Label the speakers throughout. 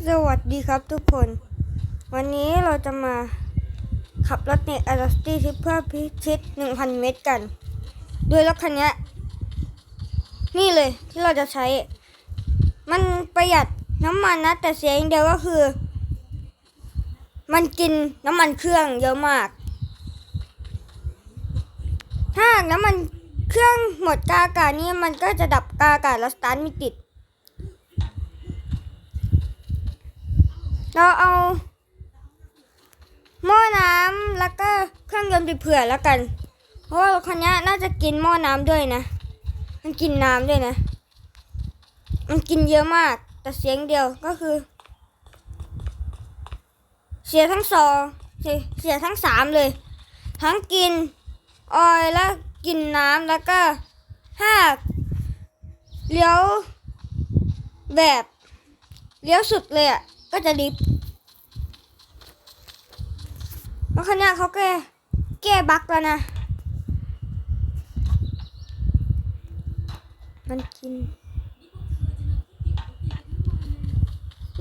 Speaker 1: สวัสดีครับทุกคน วันนี้เราจะมาขับรถในอ l าสตี้ที่เพื่อพิชิต 1,000 เมตรกันโดยรถคันนี้นี่เลยที่เราจะใช้ มันประหยัดน้ำมันนะ แต่เสียอย่างเดียวก็คือ มันกินน้ำมันเครื่องเยอะมาก ถ้าน้ำมันเครื่องหมดกาอากาศนี่มันก็จะดับกาอากาศแล้วสตาร์ทไม่ติด เราเอา หม้อน้ำแล้วก็เครื่องยนต์ไปเผื่อแล้วกัน เพราะว่ารถคันนี้น่าจะกินหม้อน้ำด้วยนะ มันกินน้ำด้วยนะ มันกินเยอะมาก แต่เสียงเดียวก็คือ เสียทั้งสองเสียเสียทั้งสามเลย ทั้งกินออยแล้วกินน้ำแล้วก็ห้าเลี้ยวแบบเลี้ยวสุดเลยอะ ก็จะดิฟแล้วคันนี้เขาแก้แก้บั๊กแล้วนะ มันกิน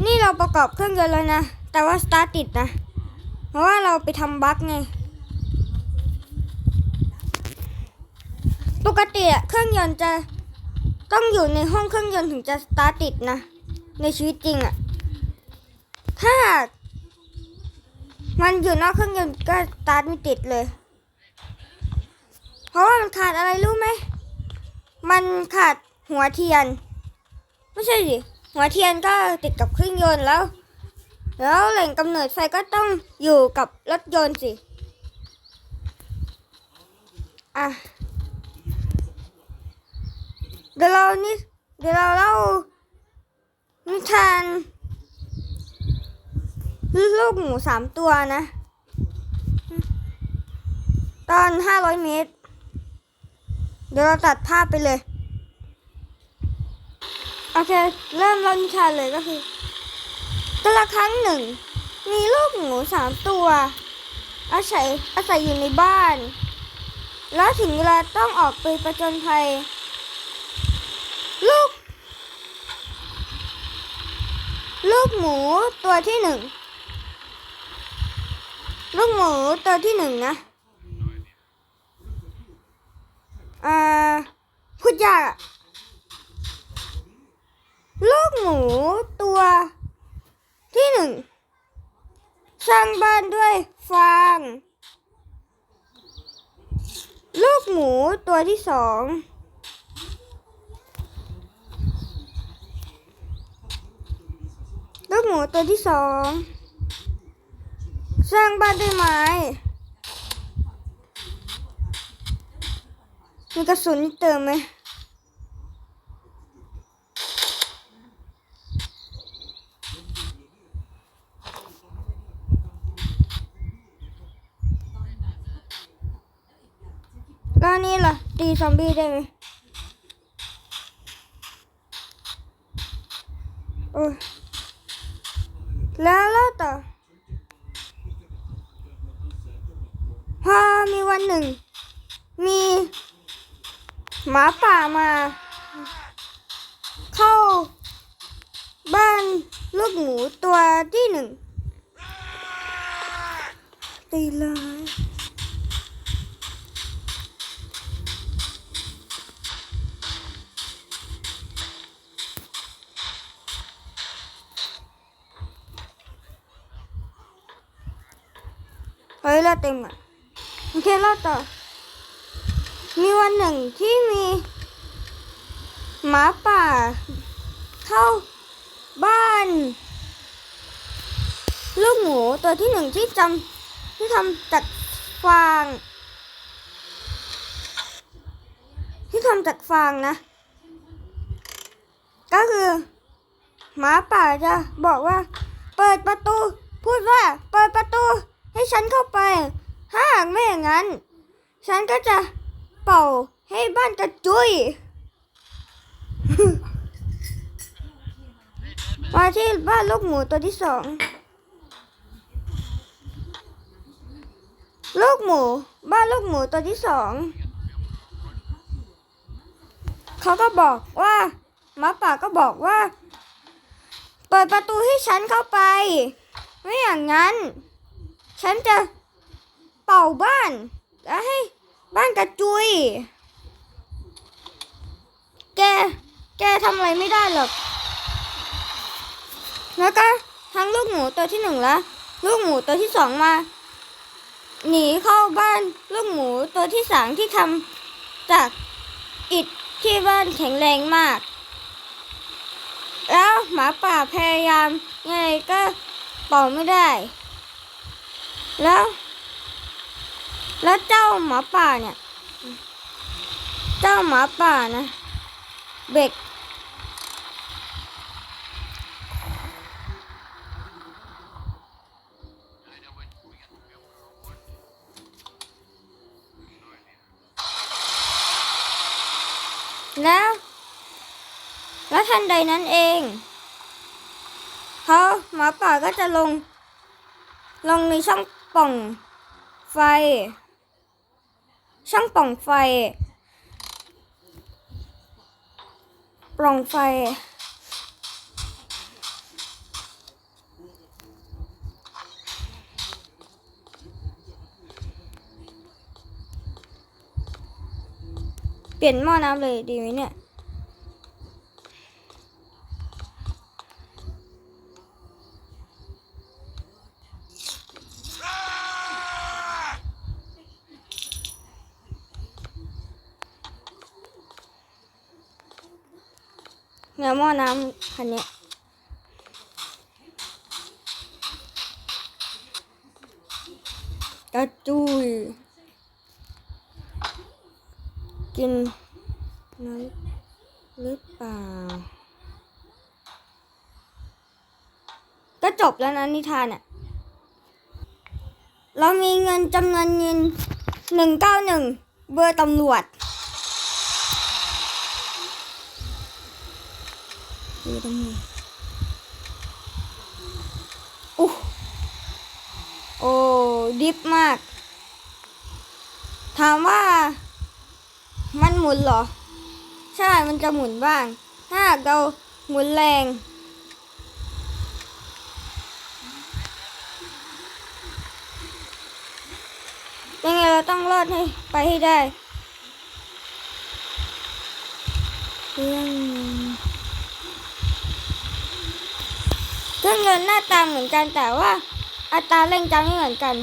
Speaker 1: นี่เราประกอบเครื่องยนต์แล้วนะ แต่ว่าสตาร์ติดนะ เพราะว่าเราไปทำบั๊กไงปกติเครื่องยนต์จะต้องอยู่ในห้องเครื่องยนต์ถึงจะสตาร์ติดนะ ในชีวิตจริงอะ ถ้า มันอยู่นอกเครื่องยนต์ก็สตาร์ทไม่ติดเลย เพราะว่ามันขาดอะไรรู้ไหม มันขาดหัวเทียน ไม่ใช่สิหัวเทียนก็ติดกับเครื่องยนต์แล้ว แล้วแหล่งกำเนิดไฟก็ต้องอยู่กับรถยนต์สิ อะ เดี๋ยวเรานี่เดี๋ยวเราเล่านิทาน ลูกหมูสามตัวนะ ตอนห้าร้อยเมตร เดี๋ยวเราตัดภาพไปเลย โอเค เริ่มเล่านิทานเลยก็คือแต่ละครั้งหนึ่ง มีลูกหมูสามตัว อาศัยอาศัยอยู่ในบ้าน แล้วถึงเวลาต้องออกไปประจนภัย ลูก ลูกหมูตัวที่หนึ่ง ลูกหมูตัวที่หนึ่งนะ อ่า พูดยากลูกหมูตัวที่หนึ่งสร้างบ้านด้วยฟาง ลูกหมูตัวที่สองลูกหมูตัวที่สอง สร้างบ้านด้วยไม้มีกระสุนเติมไหมแล้วนี่ล่ะ ตีซอมบี้ได้ไหมโอ้แล้วแล้วต่อ พอมีวันหนึ่ง มีหมาป่ามา เข้า บ้านลูกหมูตัวที่หนึ่งตีเลยเฮ้ยเราเต็มอะ โอเคเราต่อ มีวันหนึ่งที่มีหมาป่า เข้าบ้าน ลูกหมูตัวที่หนึ่งที่จำที่ทำจากฟาง ที่ทำจากฟางนะ ก็คือหมาป่าจะบอกว่า เปิดประตู พูดว่า เปิดประตูให้ฉันเข้าไป ถ้าหากไม่อย่างนั้น ฉันก็จะเป่าให้บ้านกระจุย มาที่บ้านลูกหมูตัวที่สอง ลูกหมู บ้านลูกหมูตัวที่สอง เขาก็บอกว่าหมาป่าก็บอกว่า เปิดประตูให้ฉันเข้าไป ไม่อย่างนั้น ฉันจะ ป่าบ้านแล้วให้บ้านกระจุย แก แกทำอะไรไม่ได้หรอก แล้วก็ทั้งลูกหมูตัวที่หนึ่งและลูกหมูตัวที่สองมา หนีเข้าบ้านลูกหมูตัวที่สามที่ทำจากอิฐที่บ้านแข็งแรงมาก แล้วหมาป่าพยายามยังไงก็เป่าไม่ได้ แล้ว แล้วเจ้าหมาป่าเนี่ย เจ้าหมาป่านะเบกแล้วแล้วทันใดนั้นเองเขาหมาป่าก็จะลง ลงในช่องป่องไฟ ช่างปล่องไฟ ปล่องไฟ เปลี่ยนหม้อน้ำเลยดีไหมเนี่ย เนี่หม้อน้ำคันนี้กระจุยกินน้ำหรือเปล่า ก็จบแล้วนะนิทานอะ เรามีเงินจำนวนเงินหนึ่งเก้าหนึ่งเบอร์ตำรวจ ตรงนี้อู้โอ้ดิฟมาก ถามว่ามันหมุนเหรอ ใช่มันจะหมุนบ้าง ถ้าเราหมุนแรงยังไงเราต้องรอดให้ไปให้ได้เรื่อง เครื่องยนหน้าตาเหมือนกันแต่ว่าอัตราเร่งจะไม่เหมือนกัน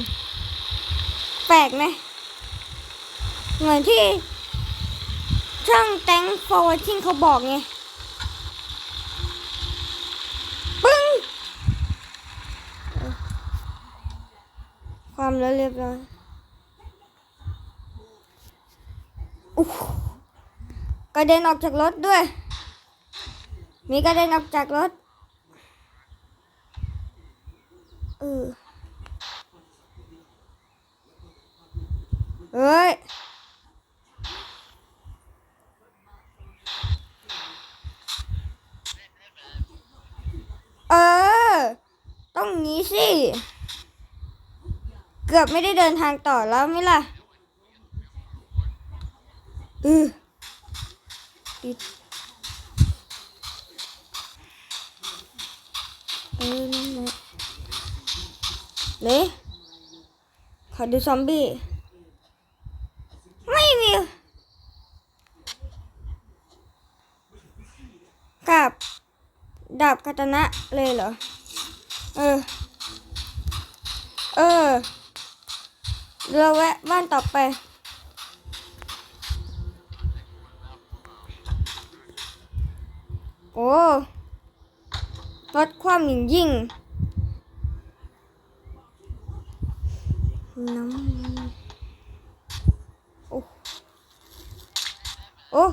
Speaker 1: แปลกไหมเหมือนที่ช่องแตงโฟทิงเขาบอกไงปึ้งความแล้วเรียบร้อยอู้หูกระเด็นออกจากรถด้วย มีกระเด็นออกจากรถ เออเฮ้ยเออ ต้องงี้สิ เกือบไม่ได้เดินทางต่อแล้วไหมล่ะอือปิดเออนั่นแหละ เลยขอดูซอมบี้ ไม่มีกับดาบคาตนะเลยเหรอ เออ เออ เราแวะบ้านต่อไป โอ้ลดความหยิ่งยิ่ง น้ำโอ้โอ้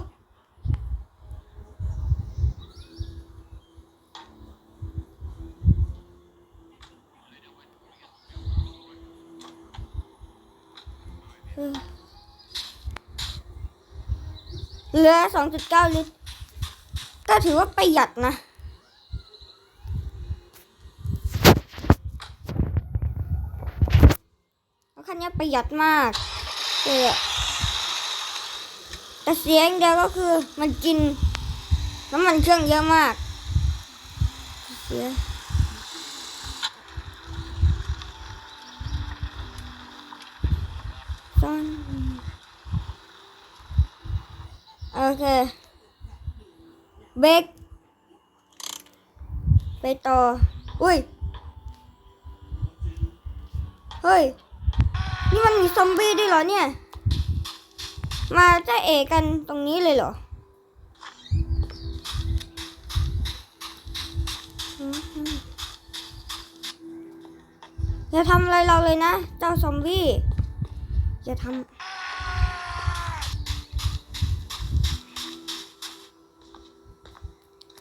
Speaker 1: เหลือ 2.9 ลิตร ก็ถือว่าประหยัดนะ รถคันนี้ ประหยัดมากเลยอแต่เสียงเดียวก็คือมันกินน้ำมันเครื่องเยอะมากเสียซ่อนโอเคเบรกไปต่อ อุ้ย เฮ้ย นี่มันมีซอมบี้ด้วยเหรอเนี่ย มาจะเอกันตรงนี้เลยเหรอออย่าทำอะไรเราเลยนะ เจ้าซอมบี้ อย่าทำ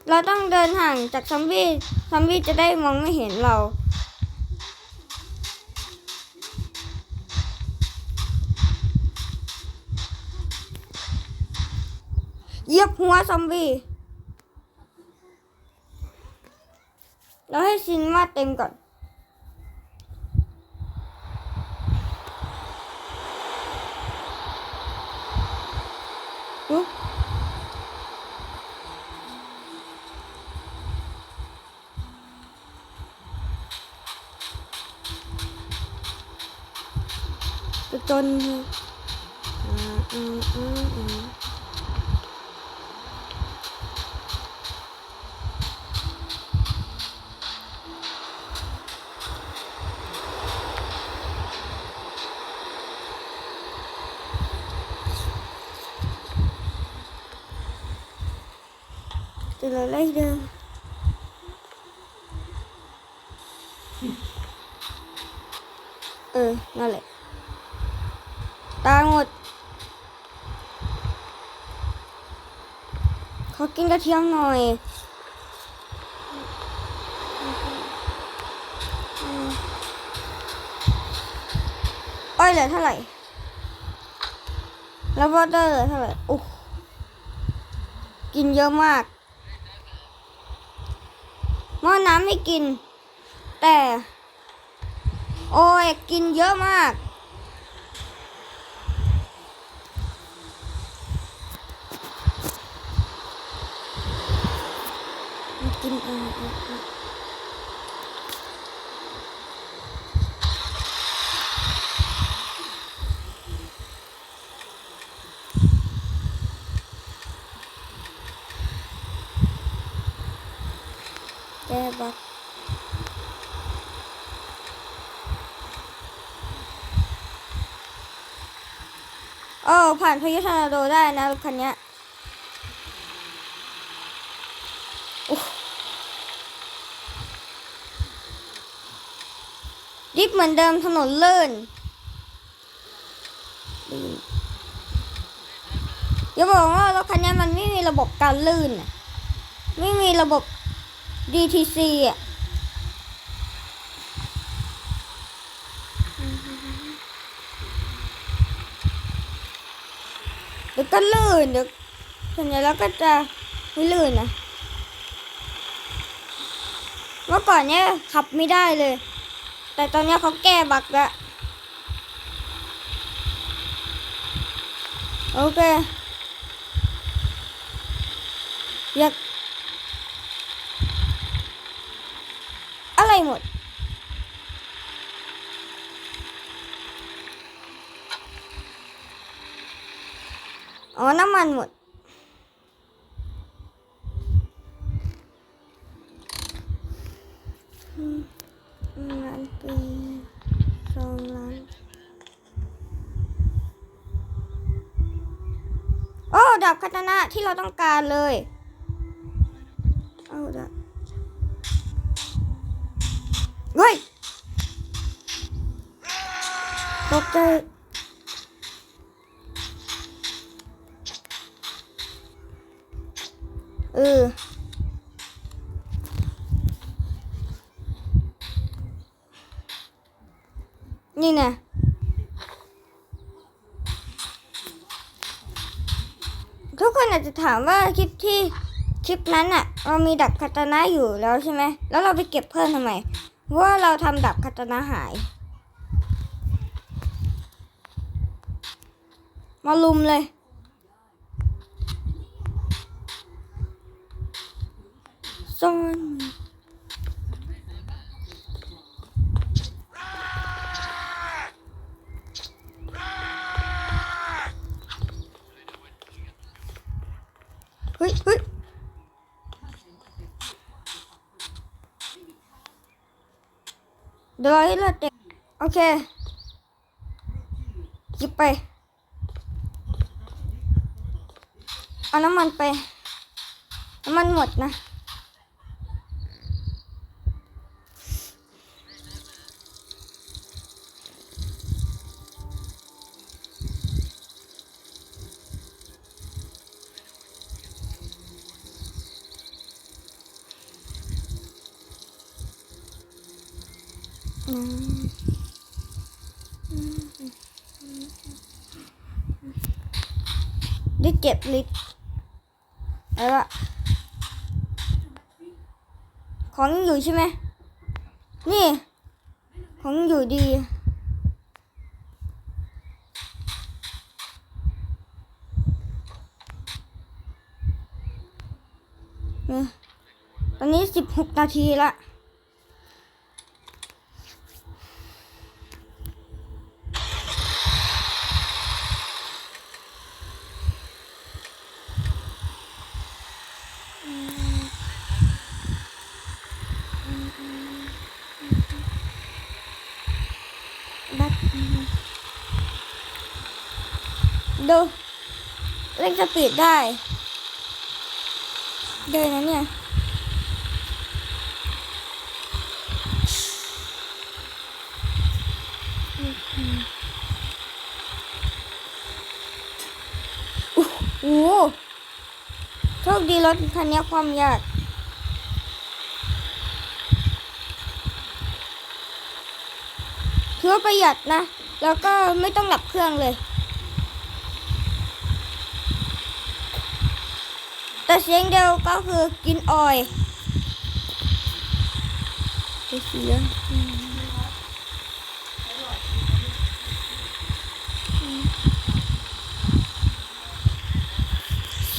Speaker 1: เราต้องเดินห่างจากซอมบี้ ซอมบี้จะได้มองไม่เห็นเรา เหยีย บหัวซอมบี้เราให้ซินมาเต็มก่อนอุ๊ยจะจนอ่าอ่าอ่า อ่า từ là lấy đơn ừ nó lại ta một ขอกินกระเทียมหน่อยอ้อยเหลือเท่าไหร่ แล้ววอเตอร์เหลือเท่าไหร่อุ๊ยกินเยอะมาก หม้อน้ำไม่กิน แต่ โอ้ยกินเยอะมากกินเออเออเออแกบัก เออผ่านพายุทอร์นาโดได้นะรถคันเนี้ยดิฟเหมือนเดิมถนนเลื่นอย่าบอกว่ารถคันนี้มันไม่มีระบบการลื่นน่ะไม่มีระบบ DTC อะเดี๋ยว ก็ลื่นเดี๋ยวส่วนใหญ่แล้วก็จะไม่ลื่นนะเมื่อก่อนเนี้ยขับไม่ได้เลย แต่ตอนเนี้ยเขาแก้บักแล้วโอเคอยาก อะไรหมด อ๋อ น้ำมันหมด ล้านปีสองล้านโอ้ดาบคาตานะที่เราต้องการเลยเอาดาบเฮ้ยตกใจ เอนี่ไงทุกคนอาจจะถามว่าคลิปที่คลิปนั้นอะเรามีดับคาตานะอยู่แล้วใช่ไหมแล้วเราไปเก็บเพิ่มทำไมเพราะว่าเราทำดับคาตานะหาย มาลุมเลย ซ่อน เดี๋ยวรอให้เลือดเต็มโอเคหยิบไป เอาน้ำมันไป น้ำมันหมดนะ เก็บลิตรแล้วก็ของอยู่ใช่ไหม นี่ ของยังอยู่ดีเนี่ยตอนนี้สิบหกนาทีละ ดัดดูเล่น สปีดได้ เดินนะเนี่ยโอ้โหโชคดีรถคันนี้ความยากถือว่าประหยัดนะ แล้วก็ไม่ต้องดับเครื่องเลย แต่เสียงเดียวก็คือกินออยเสียง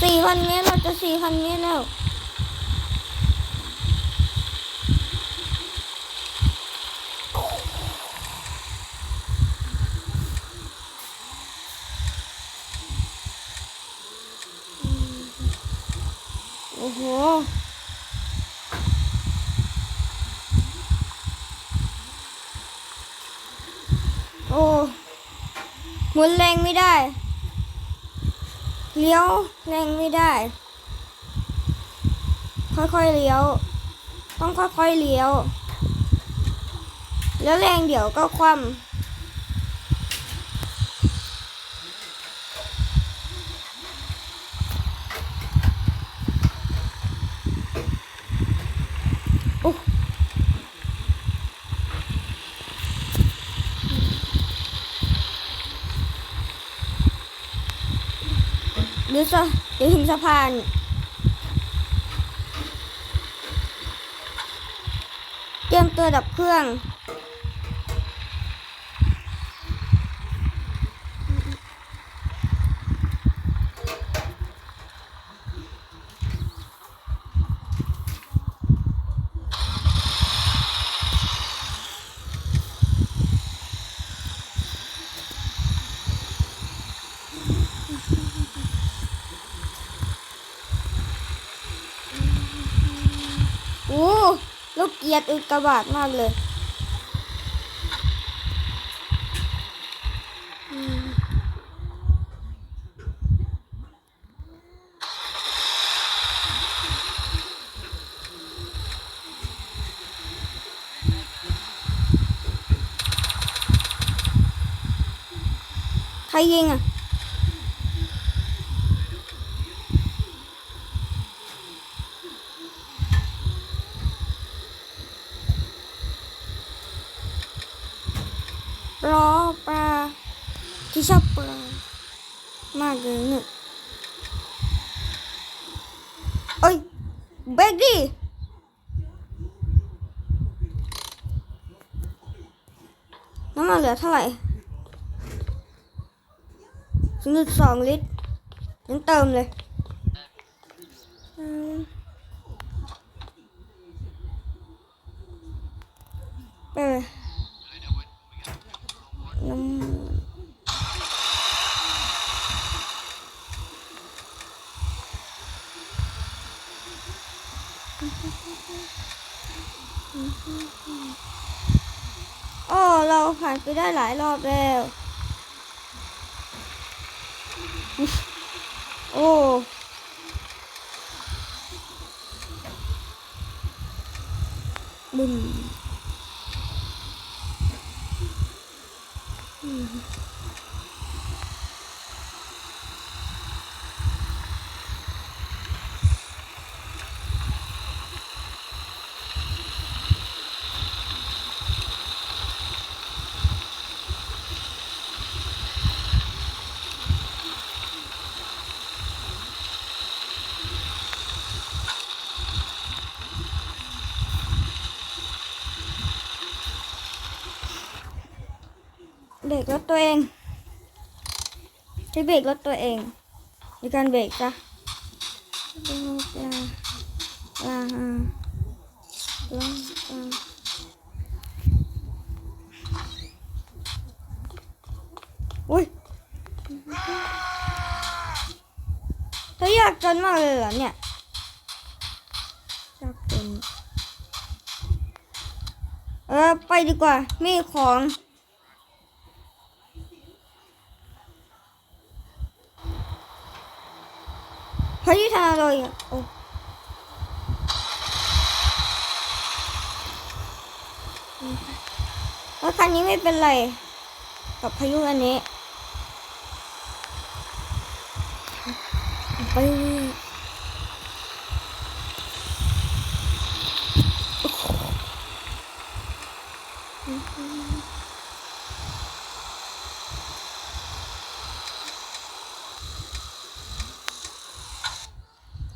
Speaker 1: สี่พันเมตรเราจะสี่พันเมตรแล้ว โอ้โห โอ้หมุนแรงไม่ได้ เลี้ยวแรงไม่ได้ ค่อยๆเลี้ยว ต้องค่อยๆเลี้ยว แล้วแรงเดี๋ยวก็คว่ำ สะเดี๋ยวถึงสะพานเตรียมตัวดับเครื่อง โอ้ลูก เกียดอุกกาบาตมากเลยอืมใครยิงอะ รอปลาที่ชอบปลามากเลยเนี่ย เอ้ยเบรกดิน้ำมันเหลือเท่าไหร่ศูนย์จุดสองลิตร ยังเติมเลยไปน้ำ เราผ่านไปได้หลายรอบแล้ว โอ้บึ้ม ตัวเอง ใช้เบรกรถตัวเองในการเบรกจ้ะลาลาลาลาอุ้ยเธออยากจนมากเลยเหรอเนี่ยอยากจนเออไปดีกว่า มีของ พายุทางอะไรอะโอ้แล้วคันนี้ไม่เป็นไร กับพายุอันนี้ไป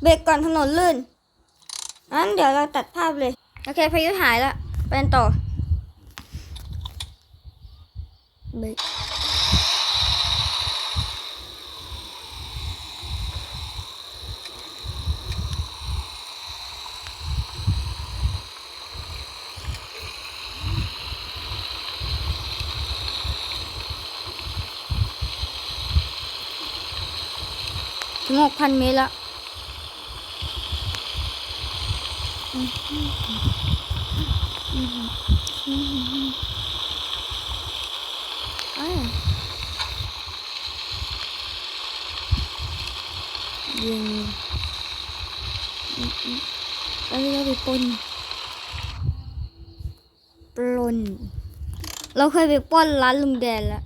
Speaker 1: เบ รกก่อนถนนลื่นงั้นเดี๋ยวเราตัดภาพเลย โอเคพายุหายแล้วไปกันต่อเบรกถึงหกพันเมตรแล้ว อ่า ยิงอืมอืมแล้วเราไปปนปลน เราเคยไปป้นร้านลุงแดนแล้ว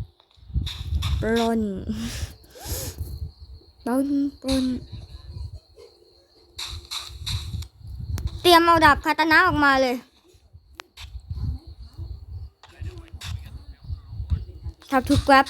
Speaker 1: ปลนปลนปลน เตรี ยมเอาดาบคาตานะออกมาเลยทับทุกแกร็บ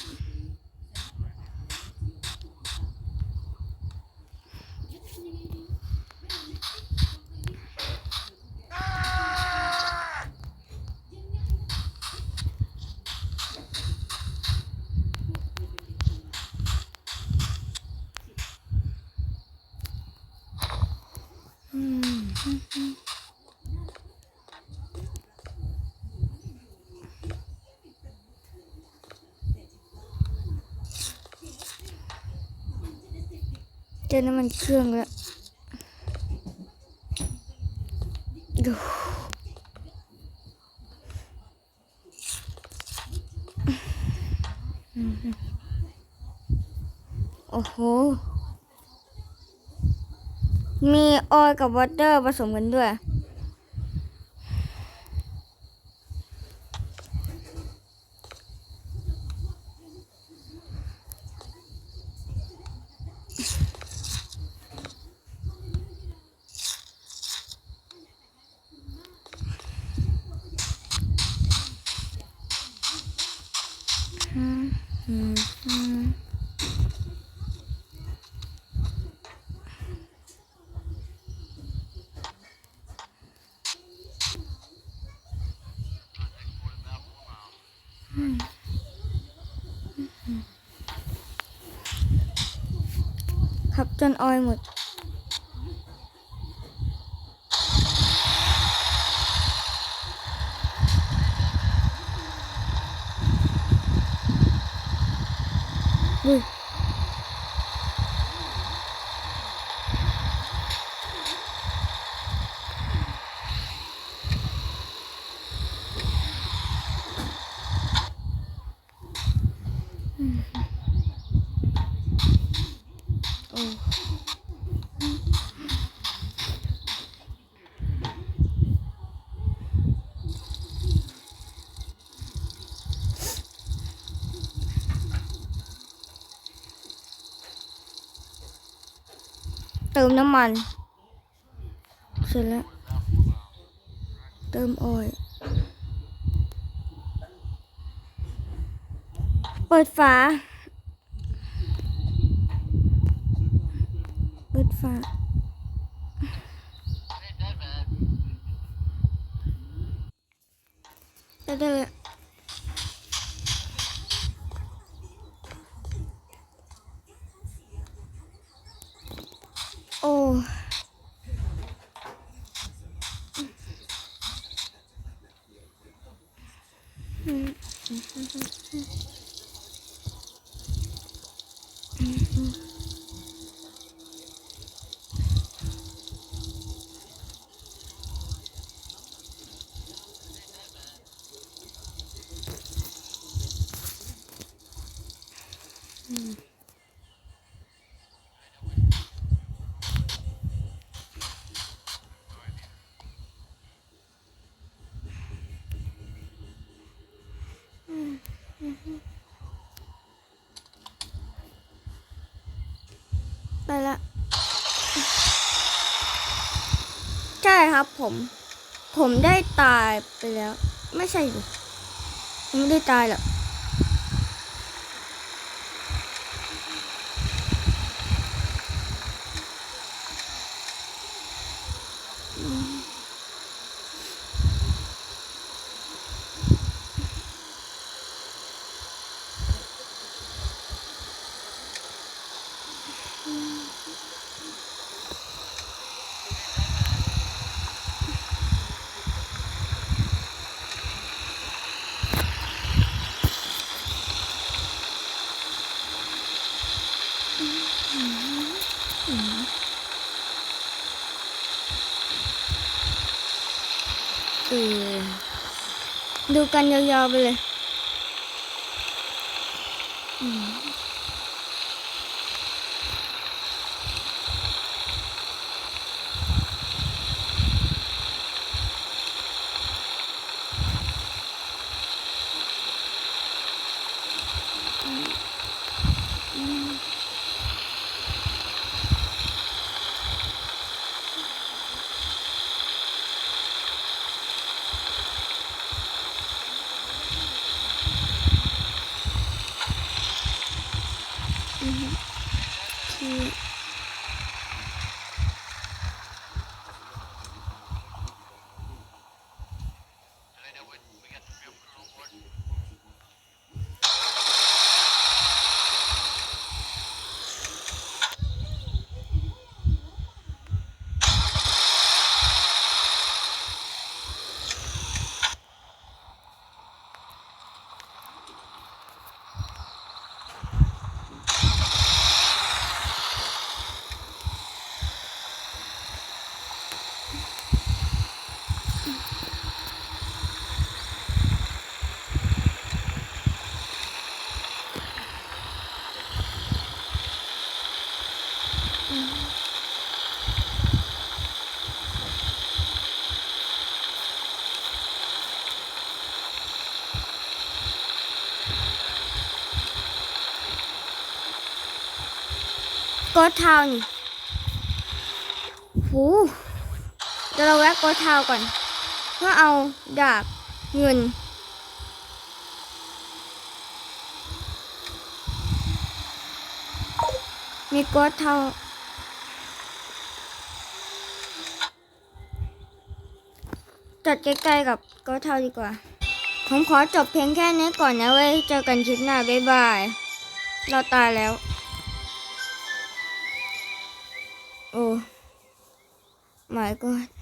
Speaker 1: อน้ำมันเครื่องแล้วดูโอ้โห มีออยล์กับวอเตอร์ผสมกันด้วย ครับจ มดอุ้ยเติมน้ำมัน เสร็จแล้ว เติมออยเปิดฝา เปิดฝา ได้ได้เลย โอ้ ไปละ ใช่ครับ ผมผมได้ตายไปแล้ว ไม่ใช่ดิผมไม่ได้ตายหรอกอืม ดูกันยาวๆไปเลย ดทาวน์นี่หูเดี๋ยวเราแวะโกดทาวน์ก่อน เพื่อเอาดาบเงิน มีโกดทาวน์จัดใกล้ๆกับโกดทาวน์ดีกว่า ผมขอจบเพียงแค่นี้ก่อนนะเว้ย เจอกันคลิปหน้า บ๊ายบาย เราตายแล้ว โอ้ my god